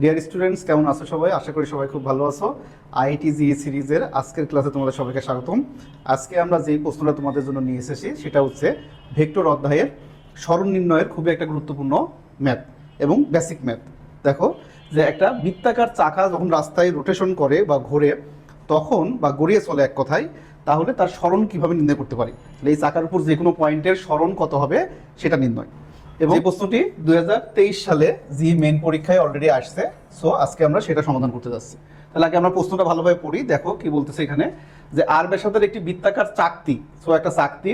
Dear students কেমন আছো সবাই? আশা করি সবাই খুব ভালো আছো। আইটি জি সিরিজের আজকের ক্লাসে তোমাদের সবাইকে স্বাগতম। আজকে আমরা যেই প্রশ্নটা তোমাদের জন্য নিয়ে এসেছি, সেটা হচ্ছে ভেক্টর অধ্যায়ের স্মরণ নির্ণয়ের খুবই একটা গুরুত্বপূর্ণ ম্যাথ এবং বেসিক ম্যাথ দেখো, যে একটা বৃত্তাকার চাকা যখন রাস্তায় রোটেশন করে বা ঘোরে, তখন বা গড়িয়ে চলে এক কথায়, তাহলে তার স্মরণ কীভাবে নির্ণয় করতে পারি? এই চাকার উপর যে কোনো পয়েন্টের স্মরণ কত হবে, সেটা নির্ণয়। এবং এই প্রশ্নটি দুই হাজার তেইশ সালে জি মেন পরীক্ষায় অলরেডি আসছে সো আজকে আমরা সেটা সমাধান করতে যাচ্ছি। তাহলে আগে আমরা প্রশ্নটা ভালোভাবে পড়ি, দেখো কি বলতেছে এখানে, যে আর ব্যাসার্ধের একটি বৃত্তাকার চাকতি সো একটা চাকতি,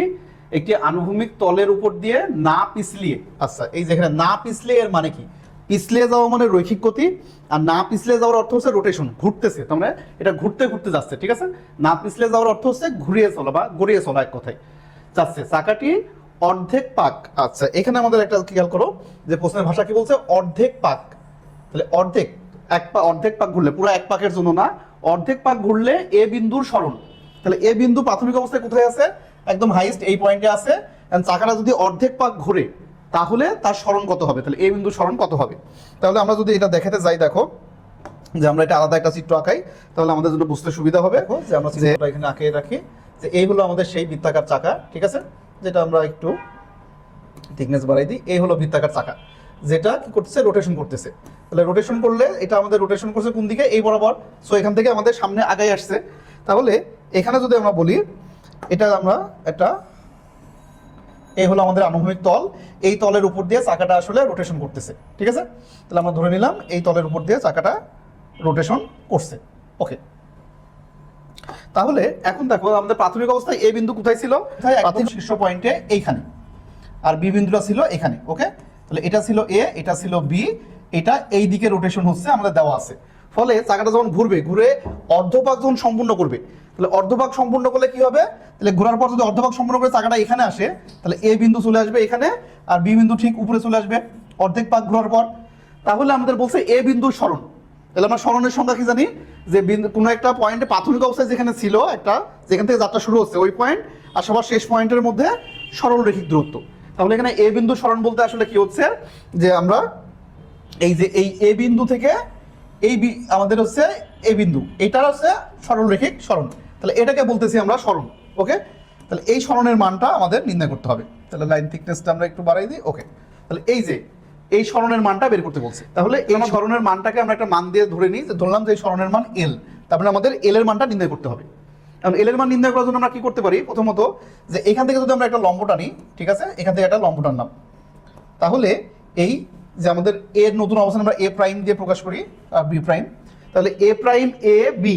একটি আনুভূমিক তলের উপর দিয়ে না পিছলিয়ে আচ্ছা এই যেখানে না পিছলিয়ে এর মানে কি? পিছলে যাওয়া মানে রৈখিক গতি, আর না পিছলে যাওয়ার অর্থ হচ্ছে রোটেশন ঘুরতেছে, তার মানে এটা ঘুরতে ঘুরতে যাচ্ছে, ঠিক আছে? না পিছলে যাওয়ার অর্থ হচ্ছে ঘুরিয়ে চলা বা গড়িয়ে চলা এক কথায়। যাচ্ছে, চাকাটি অর্ধেক পাক আচ্ছা এখানে আমাদের একটা খেয়াল করো যে প্রশ্নের ভাষা কি বলছে? অর্ধেক পাক। তাহলে অর্ধেক এক পা অর্ধেক পাক ঘুরলে পুরো এক পাকের জন্য না অর্ধেক পাক ঘুরলে এ বিন্দুর স্মরণ। তাহলে এ বিন্দু প্রাথমিক অবস্থায় কোথায় আছে? একদম হাইস্ট এই পয়েন্টে আছে। চাকাটা যদি অর্ধেক পাক ঘুরে তাহলে তার স্মরণ কত হবে? তাহলে এ বিন্দুর স্মরণ কত হবে? তাহলে আমরা যদি এটা দেখাতে যাই দেখো যে আমরা এটা আলাদা একটা চিত্র আঁকাই তাহলে আমাদের জন্য বুঝতে সুবিধা হবে যে আমরা চিত্রটা এখানে আঁকিয়ে রাখি যে এই হলো আমাদের সেই বৃত্তাকার চাকা ঠিক আছে? যেটা আমরা একটু থিকনেস বাড়াই দিই, এই হলো বৃত্তাকার চাকা, যেটা কি করতেছে? রোটেশন করতেছে। তাহলে রোটেশন করলে এটা আমাদের রোটেশন করছে কোন দিকে? এই বরাবর। সো এখান থেকে আমাদের সামনে আগাই আসছে। তাহলে এখানে যদি আমরা বলি, এটা আমরা একটা, এই হলো আমাদের আনুভূমিক তল। এই তলের উপর দিয়ে চাকাটা আসলে রোটেশন করতেছে। ঠিক আছে? তাহলে আমরা ধরে নিলাম, এই তলের উপর দিয়ে চাকাটা রোটেশন করছে। ওকে তাহলে এখন দেখো আমাদের প্রাথমিক অবস্থায় এ বিন্দু কোথায় ছিল? একদম শীর্ষ পয়েন্টে এইখানে। আর বি বিন্দুটা ছিল এখানে ওকে? তাহলে এটা ছিল এ এটা ছিল বি এটা এই দিকে রোটেশন হচ্ছে আমাদের দেওয়া আছে। ফলে চাকাটা যখন ঘুরবে ঘুরে অর্ধপাক যখন সম্পূর্ণ করবে তাহলে অর্ধপাক সম্পূর্ণ করলে কি হবে? তাহলে ঘোরার পর যদি অর্ধপাক সম্পূর্ণ করে চাকাটা এখানে আসে তাহলে এ বিন্দু চলে আসবে এখানে আর বি বিন্দু ঠিক উপরে চলে আসবে অর্ধেক পাক ঘোরার পর। তাহলে আমাদের বলছে এ বিন্দু স্মরণ তাহলে আমরা স্মরণের সংখ্যা কি জানি? যে কোনো একটা পয়েন্টে প্রাথমিক অবস্থায় যেখানে ছিল একটা, যেখান থেকে যাত্রা শুরু হচ্ছে, ওই পয়েন্ট আর সবার শেষ পয়েন্টের মধ্যে সরল রেখিক দূরত্ব। তাহলে এখানে এ বিন্দু স্মরণ বলতে আসলে কি হচ্ছে? যে আমরা এই যে এই এ বিন্দু থেকে এই বি- আমাদের হচ্ছে এ বিন্দু। এটার হচ্ছে সরল রেখিক স্মরণ। তাহলে এটাকে বলতেছি আমরা স্মরণ, ওকে? তাহলে এই স্মরণের মানটা আমাদের নির্ণয় করতে হবে। তাহলে লাইন থিকনেসটা আমরা একটু বাড়াই দিই, ওকে? তাহলে এই যে এই স্মরণের মানটা বের করতে বলছে। তাহলে এই স্মরণের মানটাকে আমরা একটা মান দিয়ে ধরে নিই যে ধরলাম যে এই স্মরণের মান এল তারপরে আমাদের এল এর মানটা নির্ণয় করতে হবে। এখন এল এর মান নির্ণয় করার জন্য আমরা কি করতে পারি? প্রথমত যে এখান থেকে যদি আমরা একটা লম্ব টানি ঠিক আছে? এখান থেকে একটা লম্ব টানলাম তাহলে এই যে আমাদের এর নতুন অবস্থান আমরা এ প্রাইম দিয়ে প্রকাশ করি আর বি প্রাইম তাহলে এ প্রাইম এ বি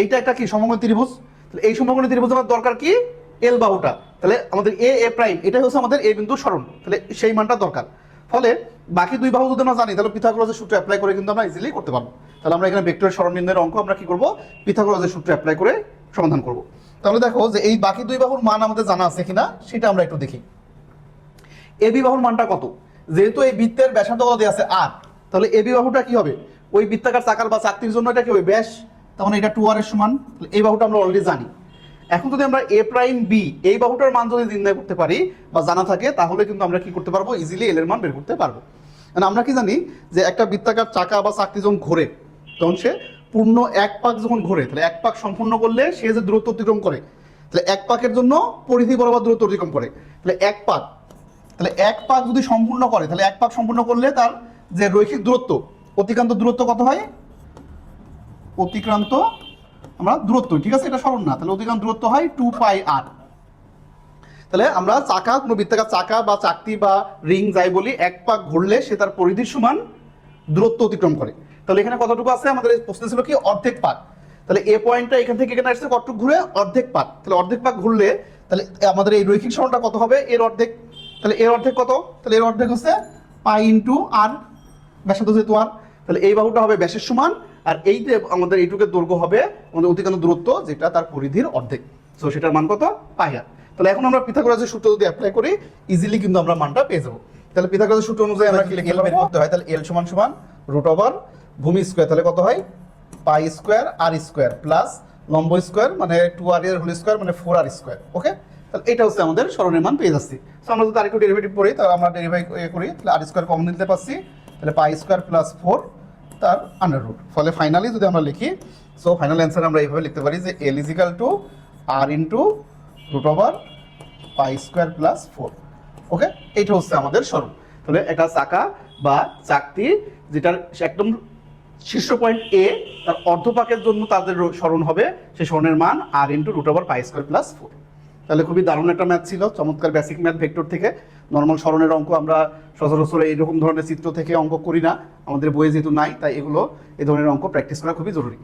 এইটা একটা কি? সমকোণী ত্রিভুজ। তাহলে এই সমকোণী ত্রিভুজ আমার দরকার কি? এল বাহুটা। তাহলে আমাদের এ এ প্রাইম এটাই হচ্ছে আমাদের এ বিন্দু স্মরণ। তাহলে সেই মানটা দরকার। ফলে বাকি দুই বাহু যদি আমরা জানি, তাহলে পিথাগোরাসের সূত্র অ্যাপ্লাই করে কিন্তু আমরা ইজিলি করতে পারব। তাহলে আমরা এখানে ভেক্টরের স্মরণ নির্ণয়ের অঙ্ক আমরা কি করব? পিথাগোরাসের সূত্র অ্যাপ্লাই করে সমাধান করব। তাহলে দেখো যে এই বাকি দুই বাহুর মান আমাদের জানা আছে কিনা, সেটা আমরা একটু দেখি। এ বিবাহুর মানটা কত? যেহেতু এই বৃত্তের ব্যাসার্ধ দেওয়া আছে আর তাহলে এ বিবাহুটা কি হবে? ওই বৃত্তাকার চাকার বা চাকতির জন্য এটা কি হবে? ব্যাস, তখন এটা টু আর এর সমান এই বাহুটা আমরা অলরেডি জানি। এখন যদি আমরা এ প্রাইম বি এই বাহুটার মান যদি নির্ণয় করতে পারি বা জানা থাকে, তাহলে কিন্তু আমরা কি করতে পারব? ইজিলি এল এর মান বের করতে পারব। কারণ আমরা কি জানি যে একটা বৃত্তাকার চাকা বা চাকতি যখন ঘোরে, তখন সে পূর্ণ এক পাক যখন ঘোরে, তাহলে এক পাক সম্পূর্ণ করলে সে যে দূরত্ব অতিক্রম করে, তাহলে এক পাকের জন্য পরিধি বরাবর দূরত্ব অতিক্রম করে। তাহলে এক পাক, তাহলে এক পাক যদি সম্পূর্ণ করে, তাহলে এক পাক সম্পূর্ণ করলে তার যে রৈখিক দূরত্ব, অতিক্রান্ত দূরত্ব কত হয়? অতিক্রান্ত আমরা দূরত্ব, ঠিক আছে? এটা স্মরণ না। তাহলে অতিক্রান্ত দূরত্ব হয় টু পাই আর তাহলে আমরা চাকা, কোনো বৃত্তাকার চাকা বা চাকতি বা রিং যাই বলি, এক পাক ঘুরলে সে তার পরিধির সমান দূরত্ব অতিক্রম করে। তাহলে এখানে কতটুকু আছে? আমাদের প্রশ্ন ছিল কি? অর্ধেক পাক তাহলে এ পয়েন্টটা এখান থেকে এখানে আসছে কতটুকু ঘুরে? অর্ধেক পাক তাহলে অর্ধেক পাক ঘুরলে, তাহলে আমাদের এই রৈখিক সরণটা কত হবে? এর অর্ধেক। তাহলে এর অর্ধেক কত? তাহলে এর অর্ধেক হচ্ছে পাই ইন্টু আর ব্যাসার্ধ যেহেতু আর তাহলে এই বাহুটা হবে ব্যাসের সমান আর এই যে আমাদের এইটুকের দৈর্ঘ্য হবে আমাদের অতিক্রান্ত দূরত্ব যেটা তার পরিধির অর্ধেক। সো সেটার মান কত? পাই আর তাহলে এখন আমরা পিথাগোরাসের সূত্র যদি অ্যাপ্লাই করি ইজিলি কিন্তু আমরা মানটা পেয়ে যাব। তাহলে পিথাগোরাসের সূত্র অনুযায়ী আমরা কি লিখে বের করতে হয়। তাহলে এল সমান সমান রুট ওভার ভূমি স্কোয়ার তাহলে কত হয়? Pi square r square plus লম্ব স্কোয়ার মানে টু আর এর হোল স্কোয়ার মানে ফোর আর স্কোয়ার ওকে তাহলে এটা হচ্ছে আমাদের স্মরণের মান পেয়ে যাচ্ছি। তো আমরা যদি আরেকটু ডেরিভেটিভ করি তাহলে আমরা ডেরিভাই করি। তাহলে আর স্কোয়ার কমন নিতে পারছি। তাহলে পাই স্কোয়ার প্লাস ফোর তার আন্ডার রুট ফলে ফাইনালি যদি আমরা লিখি সো ফাইনাল অ্যান্সার আমরা এইভাবে লিখতে পারি যে L is equal to R into root over pi square plus four okay এইটা হচ্ছে আমাদের স্মরণ তাহলে একটা চাকা বা চাকতি যেটার একদম শীর্ষ পয়েন্ট এ তার অর্ধপাকের জন্য তাদের স্মরণ হবে সেই স্মরণের মান R into root over pi square plus four তাহলে খুবই দারুণ একটা ম্যাথ ছিল, চমৎকার বেসিক ম্যাথ ভেক্টর থেকে। নর্মাল স্মরণের অঙ্ক আমরা সচরাচর এইরকম ধরনের চিত্র থেকে অঙ্ক করি না। আমাদের বইয়ে যেহেতু নাই, তাই এগুলো এই ধরনের অঙ্ক প্র্যাকটিস করা খুবই জরুরি।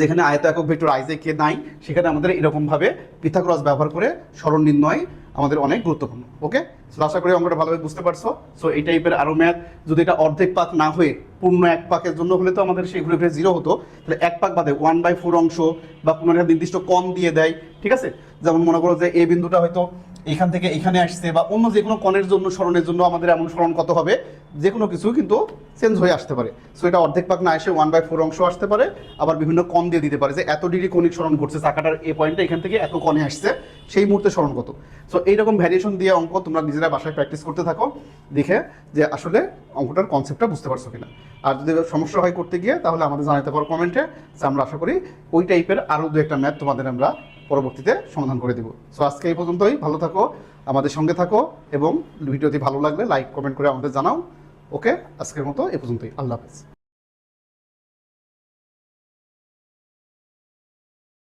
যেখানে আয়ত একক ভেক্টর আইজে কে নাই, সেখানে আমাদের এরকমভাবে পিথাগোরাস ব্যবহার করে স্মরণ নির্ণয় আমাদের অনেক গুরুত্বপূর্ণ ওকে সো আশা করি অঙ্কটা ভালোভাবে বুঝতে পারছ। সো এই টাইপের আরও ম্যাথ যদি এটা অর্ধেক পাক না হয়ে পূর্ণ এক পাকের জন্য হলে তো আমাদের সেই ঘুরে ফিরে জিরো হতো, তাহলে এক পাক বাদে ওয়ান বাই ফোর অংশ বা কোনো একটা নির্দিষ্ট কম দিয়ে দেয়, ঠিক আছে? যেমন মনে করো যে এই বিন্দুটা হয়তো এখান থেকে এখানে আসছে বা অন্য যে কোনো কণের জন্য স্মরণের জন্য আমাদের এমন স্মরণ কত হবে? যে কোনো কিছু কিন্তু চেঞ্জ হয়ে আসতে পারে। সো এটা অর্ধেক পাক না এসে ওয়ান বাই ফোর অংশ আসতে পারে, আবার বিভিন্ন কণ দিয়ে দিতে পারে। যে এত ডিগ্রি কণিক স্মরণ করছে চাকাটার এই পয়েন্টে এখান থেকে এত কণে আসছে, সেই মুহূর্তে স্মরণ কত? সো এইরকম ভ্যারিয়েশন দিয়ে অঙ্ক তোমরা নিজেরা বাসায় প্র্যাকটিস করতে থাকো, দেখে যে আসলে অঙ্কটার কনসেপ্টটা বুঝতে পারছ কিনা। আর যদি সমস্যা হয় করতে গিয়ে, তাহলে আমাদের জানাতে পারো কমেন্টে আমরা আশা করি ওই টাইপের আরও দু একটা ম্যাথ তোমাদের আমরা পরবর্তীতে সমাধান করে দিব। সো আজকে এই পর্যন্তই। ভালো থাকো, আমাদের সঙ্গে থাকো এবং ভিডিওটি ভালো লাগলে লাইক কমেন্ট করে আমাদের জানাও। ওকে আজকের মতো এ পর্যন্তই। আল্লাহ হাফেজ।